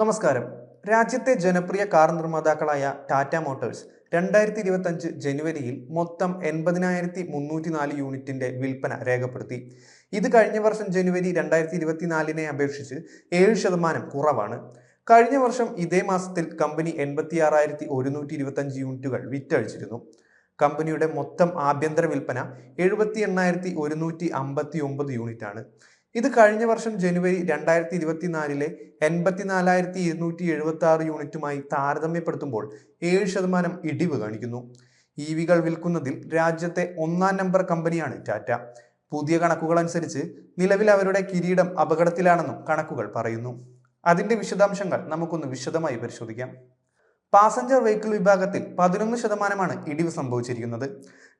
നമസ്കാരം. രാജ്യത്തെ ജനപ്രിയ കാർ നിർമ്മാതാക്കളായ ടാറ്റ മോട്ടോഴ്സ് രണ്ടായിരത്തി ഇരുപത്തഞ്ച് ജനുവരിയിൽ മൊത്തം എൺപതിനായിരത്തി മുന്നൂറ്റി നാല് യൂണിറ്റിന്റെ വിൽപ്പന രേഖപ്പെടുത്തി. ഇത് കഴിഞ്ഞ വർഷം ജനുവരി രണ്ടായിരത്തി ഇരുപത്തിനാലിനെ അപേക്ഷിച്ച് ഏഴ് ശതമാനം കുറവാണ്. കഴിഞ്ഞ വർഷം ഇതേ മാസത്തിൽ കമ്പനി എൺപത്തി ആറായിരത്തി ഒരുന്നൂറ്റി ഇരുപത്തഞ്ച് യൂണിറ്റുകൾ വിറ്റഴിച്ചിരുന്നു. കമ്പനിയുടെ മൊത്തം ആഭ്യന്തര വിൽപ്പന എഴുപത്തി എണ്ണായിരത്തി ഒരുന്നൂറ്റി അമ്പത്തി ഒമ്പത് യൂണിറ്റാണ്. ഇത് കഴിഞ്ഞ വർഷം ജനുവരി രണ്ടായിരത്തി ഇരുപത്തിനാലിലെ എൺപത്തിനാലായിരത്തി ഇരുന്നൂറ്റി എഴുപത്തി ആറ് യൂണിറ്റുമായി താരതമ്യപ്പെടുത്തുമ്പോൾ ഏഴ് ശതമാനം ഇടിവ് കാണിക്കുന്നു. ഇ വികൾ വിൽക്കുന്നതിൽ രാജ്യത്തെ ഒന്നാം നമ്പർ കമ്പനിയാണ് ടാറ്റ. പുതിയ കണക്കുകൾ അനുസരിച്ച് നിലവിൽ അവരുടെ കിരീടം അപകടത്തിലാണെന്നും കണക്കുകൾ പറയുന്നു. അതിന്റെ വിശദാംശങ്ങൾ നമുക്കൊന്ന് വിശദമായി പരിശോധിക്കാം. പാസഞ്ചർ വെഹിക്കിൾ വിഭാഗത്തിൽ പതിനൊന്ന് ശതമാനമാണ് ഇടിവ് സംഭവിച്ചിരിക്കുന്നത്.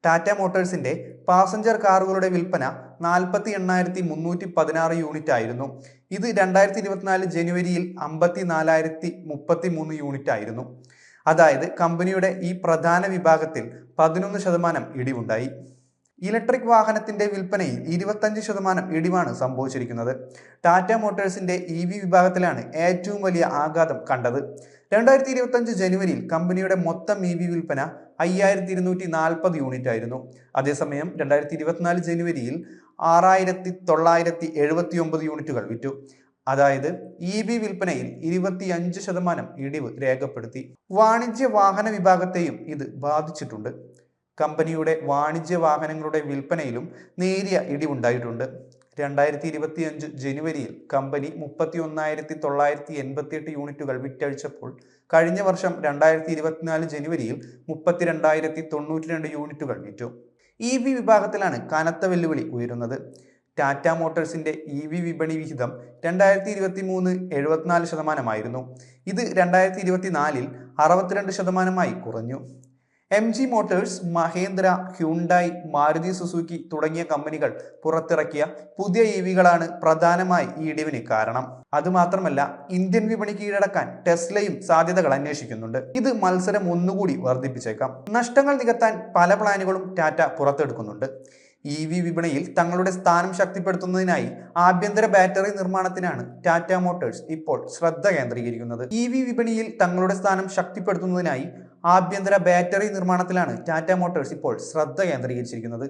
ടാറ്റ മോട്ടോഴ്സിന്റെ പാസഞ്ചർ കാറുകളുടെ വിൽപ്പന നാൽപ്പത്തി എണ്ണായിരത്തി മുന്നൂറ്റി പതിനാറ് യൂണിറ്റ് ആയിരുന്നു. ഇത് രണ്ടായിരത്തി ഇരുപത്തിനാല് ജനുവരിയിൽ അമ്പത്തി നാലായിരത്തി മുപ്പത്തി മൂന്ന് യൂണിറ്റ് ആയിരുന്നു. അതായത് കമ്പനിയുടെ ഈ പ്രധാന വിഭാഗത്തിൽ പതിനൊന്ന് ശതമാനം ഇടിവുണ്ടായി. ഇലക്ട്രിക് വാഹനത്തിന്റെ വിൽപ്പനയിൽ ഇരുപത്തഞ്ച് ശതമാനം ഇടിവാണ് സംഭവിച്ചിരിക്കുന്നത്. ടാറ്റ മോട്ടോഴ്സിന്റെ ഇ വി വിഭാഗത്തിലാണ് ഏറ്റവും വലിയ ആഘാതം കണ്ടത്. രണ്ടായിരത്തി ഇരുപത്തഞ്ച് ജനുവരിയിൽ കമ്പനിയുടെ മൊത്തം ഇ വി വിൽപ്പന അയ്യായിരത്തി ഇരുന്നൂറ്റി നാൽപ്പത് യൂണിറ്റ് ആയിരുന്നു. അതേസമയം രണ്ടായിരത്തി ഇരുപത്തിനാല് ജനുവരിയിൽ ആറായിരത്തി തൊള്ളായിരത്തി എഴുപത്തി ഒമ്പത് യൂണിറ്റുകൾ വിറ്റു. അതായത് ഇ ബി വിൽപ്പനയിൽ ഇരുപത്തി അഞ്ച് ശതമാനം ഇടിവ് രേഖപ്പെടുത്തി. വാണിജ്യ വാഹന വിഭാഗത്തെയും ഇത് ബാധിച്ചിട്ടുണ്ട്. കമ്പനിയുടെ വാണിജ്യ വാഹനങ്ങളുടെ വിൽപ്പനയിലും നേരിയ ഇടിവുണ്ടായിട്ടുണ്ട്. രണ്ടായിരത്തി ഇരുപത്തി അഞ്ച് ജനുവരിയിൽ കമ്പനി മുപ്പത്തി ഒന്നായിരത്തി തൊള്ളായിരത്തി എൺപത്തി എട്ട് യൂണിറ്റുകൾ വിറ്റഴിച്ചപ്പോൾ കഴിഞ്ഞ വർഷം രണ്ടായിരത്തി ഇരുപത്തിനാല് ജനുവരിയിൽ മുപ്പത്തിരണ്ടായിരത്തി തൊണ്ണൂറ്റി രണ്ട് യൂണിറ്റുകൾ വിറ്റു. ഇ വി വിഭാഗത്തിലാണ് കനത്ത വെല്ലുവിളി ഉയരുന്നത്. ടാറ്റ മോട്ടോഴ്സിന്റെ ഇ വി വിപണി വിഹിതം രണ്ടായിരത്തി ഇരുപത്തി മൂന്ന് എഴുപത്തിനാല് ശതമാനമായിരുന്നു. ഇത് രണ്ടായിരത്തി ഇരുപത്തിനാലിൽ അറുപത്തിരണ്ട് ശതമാനമായി കുറഞ്ഞു. M G motors Mahindra Hyundai Maruti Suzuki തുടങ്ങിയ കമ്പനികൾ പുറത്തിറക്കിയ പുതിയ ഇ വികളാണ് പ്രധാനമായി ഈ ഇടിവിന് കാരണം. അതുമാത്രമല്ല ഇന്ത്യൻ വിപണി കീഴടക്കാൻ ടെസ്ലയും സാധ്യതകൾ അന്വേഷിക്കുന്നുണ്ട്. ഇത് മത്സരം ഒന്നുകൂടി വർദ്ധിപ്പിച്ചേക്കാം. നഷ്ടങ്ങൾ നികത്താൻ പല പ്ലാനുകളും ടാറ്റ പുറത്തെടുക്കുന്നുണ്ട്. ഇ വി വിപണിയിൽ തങ്ങളുടെ സ്ഥാനം ശക്തിപ്പെടുത്തുന്നതിനായി ആഭ്യന്തര ബാറ്ററി നിർമ്മാണത്തിനാണ് ടാറ്റ മോട്ടോഴ്സ് ഇപ്പോൾ ശ്രദ്ധ കേന്ദ്രീകരിക്കുന്നത്. ഇ വി വിപണിയിൽ തങ്ങളുടെ സ്ഥാനം ശക്തിപ്പെടുത്തുന്നതിനായി ആഭ്യന്തര ബാറ്ററി നിർമ്മാണത്തിലാണ് ടാറ്റ മോട്ടോഴ്സ് ഇപ്പോൾ ശ്രദ്ധ കേന്ദ്രീകരിച്ചിരിക്കുന്നത്.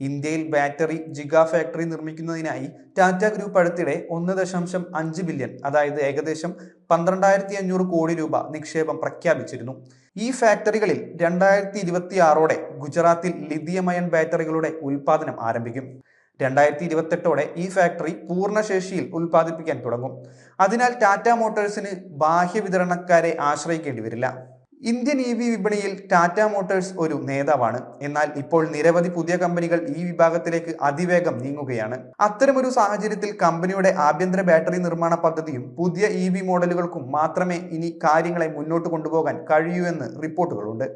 ഇന്ത്യയിൽ ബാറ്ററി ജിഗാ ഫാക്ടറി നിർമ്മിക്കുന്നതിനായി ടാറ്റ ഗ്രൂപ്പ് അടുത്തിടെ ഒന്ന് ദശാംശം അഞ്ച് ബില്യൺ അതായത് ഏകദേശം പന്ത്രണ്ടായിരത്തി അഞ്ഞൂറ് കോടി രൂപ നിക്ഷേപം പ്രഖ്യാപിച്ചിരുന്നു. ഈ ഫാക്ടറികളിൽ രണ്ടായിരത്തി ഇരുപത്തി ആറോടെ ഗുജറാത്തിൽ ലിഥിയമയൻ ബാറ്ററികളുടെ ഉൽപാദനം ആരംഭിക്കും. രണ്ടായിരത്തി ഇരുപത്തെട്ടോടെ ഈ ഫാക്ടറി പൂർണശേഷിയിൽ ഉൽപ്പാദിപ്പിക്കാൻ തുടങ്ങും. അതിനാൽ ടാറ്റ മോട്ടോഴ്സിന് ബാഹ്യ വിതരണക്കാരെ ആശ്രയിക്കേണ്ടി വരില്ല. ഇന്ത്യൻ ഇ വി വിപണിയിൽ ടാറ്റ മോട്ടോഴ്സ് ഒരു നേതാവാണ്. എന്നാൽ ഇപ്പോൾ നിരവധി പുതിയ കമ്പനികൾ ഈ വിഭാഗത്തിലേക്ക് അതിവേഗം നീങ്ങുകയാണ്. അത്തരമൊരു സാഹചര്യത്തിൽ കമ്പനിയുടെ ആഭ്യന്തര ബാറ്ററി നിർമ്മാണ പദ്ധതിയും പുതിയ ഇ മോഡലുകൾക്കും മാത്രമേ ഇനി കാര്യങ്ങളെ മുന്നോട്ട് കൊണ്ടുപോകാൻ കഴിയൂ എന്ന് റിപ്പോർട്ടുകളുണ്ട്.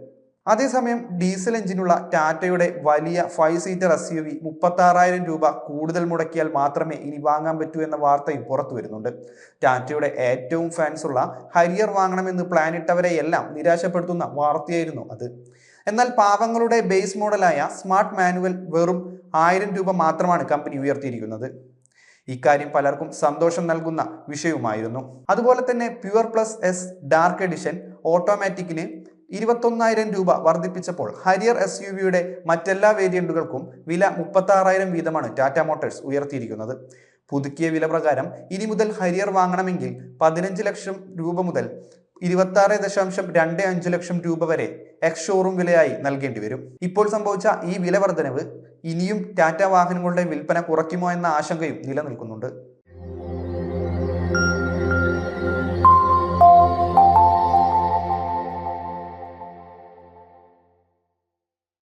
അതേസമയം ഡീസൽ എഞ്ചിനുള്ള ടാറ്റയുടെ വലിയ five seater S U V മുപ്പത്താറായിരം രൂപ കൂടുതൽ മുടക്കിയാൽ മാത്രമേ ഇനി വാങ്ങാൻ പറ്റൂ എന്ന വാർത്തയും പുറത്തു വരുന്നുണ്ട്. ടാറ്റയുടെ ഏറ്റവും ഫാൻസ് ഉള്ള ഹരിയർ വാങ്ങണമെന്ന് പ്ലാനിട്ടവരെയെല്ലാം നിരാശപ്പെടുത്തുന്ന വാർത്തയായിരുന്നു അത്. എന്നാൽ പാവങ്ങളുടെ ബേസ് മോഡലായ സ്മാർട്ട് മാനുവൽ വെറും ആയിരം രൂപ മാത്രമാണ് കമ്പനി ഉയർത്തിയിരിക്കുന്നത്. ഇക്കാര്യം പലർക്കും സന്തോഷം നൽകുന്ന വിഷയവുമായിരുന്നു. അതുപോലെ തന്നെ pure plus S dark edition ഓട്ടോമാറ്റിക്കിന് ഇരുപത്തൊന്നായിരം രൂപ വർദ്ധിപ്പിച്ചപ്പോൾ ഹരിയർ എസ് യു വിയുടെ മറ്റെല്ലാ വേരിയന്റുകൾക്കും വില മുപ്പത്താറായിരം വീതമാണ് ടാറ്റ മോട്ടോഴ്സ് ഉയർത്തിയിരിക്കുന്നത്. പുതുക്കിയ വില പ്രകാരം ഇനി മുതൽ ഹരിയർ വാങ്ങണമെങ്കിൽ പതിനഞ്ച് ലക്ഷം രൂപ മുതൽ ഇരുപത്തി ദശാംശം രണ്ട് അഞ്ച് ലക്ഷം രൂപ വരെ എക്സ് ഷോറൂം വിലയായി നൽകേണ്ടി വരും. ഇപ്പോൾ സംഭവിച്ച ഈ വില വർധനവ് ഇനിയും ടാറ്റ വാഹനങ്ങളുടെ വിൽപ്പന കുറയ്ക്കുമോ എന്ന ആശങ്കയും നിലനിൽക്കുന്നുണ്ട്.